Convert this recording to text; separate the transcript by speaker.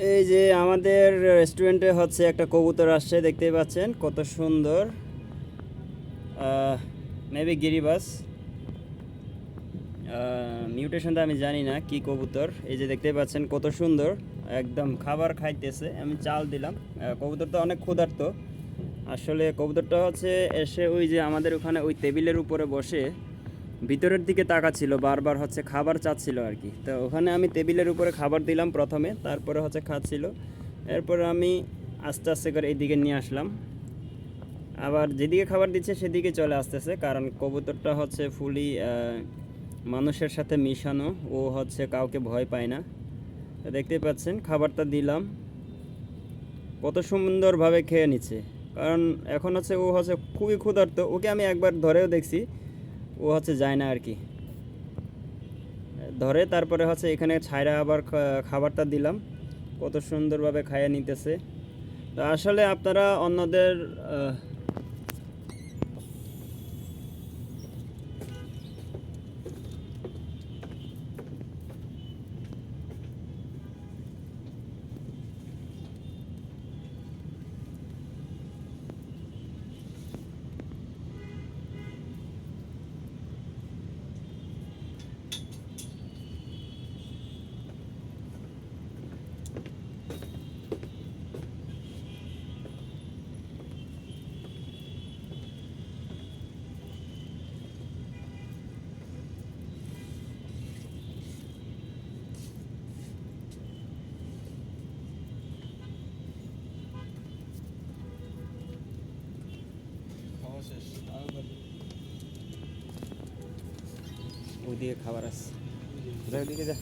Speaker 1: এই যে আমাদের রেস্টুরেন্টে হচ্ছে একটা কবুতর আসছে, দেখতেই পাচ্ছেন কত সুন্দর। মেবি গিরিবাস। মিউটেশনটা আমি জানি না কি কবুতর। এই যে দেখতে পাচ্ছেন কত সুন্দর, একদম খাবার খাইতেছে। আমি চাল দিলাম। কবুতরটা অনেক ক্ষুধার্ত। আসলে কবুতরটা হচ্ছে এসে ওই যে আমাদের ওখানে ওই টেবিলের উপরে বসে ভিতরের দিকে তাকাচ্ছিল, বারবার হচ্ছে খাবার চাচ্ছিল আর কি। তো ওখানে আমি টেবিলের উপরে খাবার দিলাম প্রথমে, তারপরে হচ্ছে খাচ্ছিল। এরপরে আমি আস্তে আস্তে করে এইদিকে নিয়ে আসলাম। আবার যেদিকে খাবার দিচ্ছে সেদিকে চলে আসতেছে, কারণ কবুতরটা হচ্ছে ফুলি মানুষের সাথে মিশানো, ও হচ্ছে কাউকে ভয় পায় না। তো দেখতেই পাচ্ছেন, খাবারটা দিলাম। কত সুন্দরভাবে খেয়ে নিচ্ছে। কারণ এখন হচ্ছে ও হচ্ছে খুবই ক্ষুধার্ত, ওকে আমি একবার ধরেও দেখছি। ও হচ্ছে যায় না আর কি ধরে তারপরে হচ্ছে এখানে ছায়রা আবার খাবারটা দিলাম। কত সুন্দরভাবে খাইয়ে নিতেছে। তো আসলে আপনারা অন্যদের আহ, ওইদিকে খাবার আছে। যা ওইদিকে যা।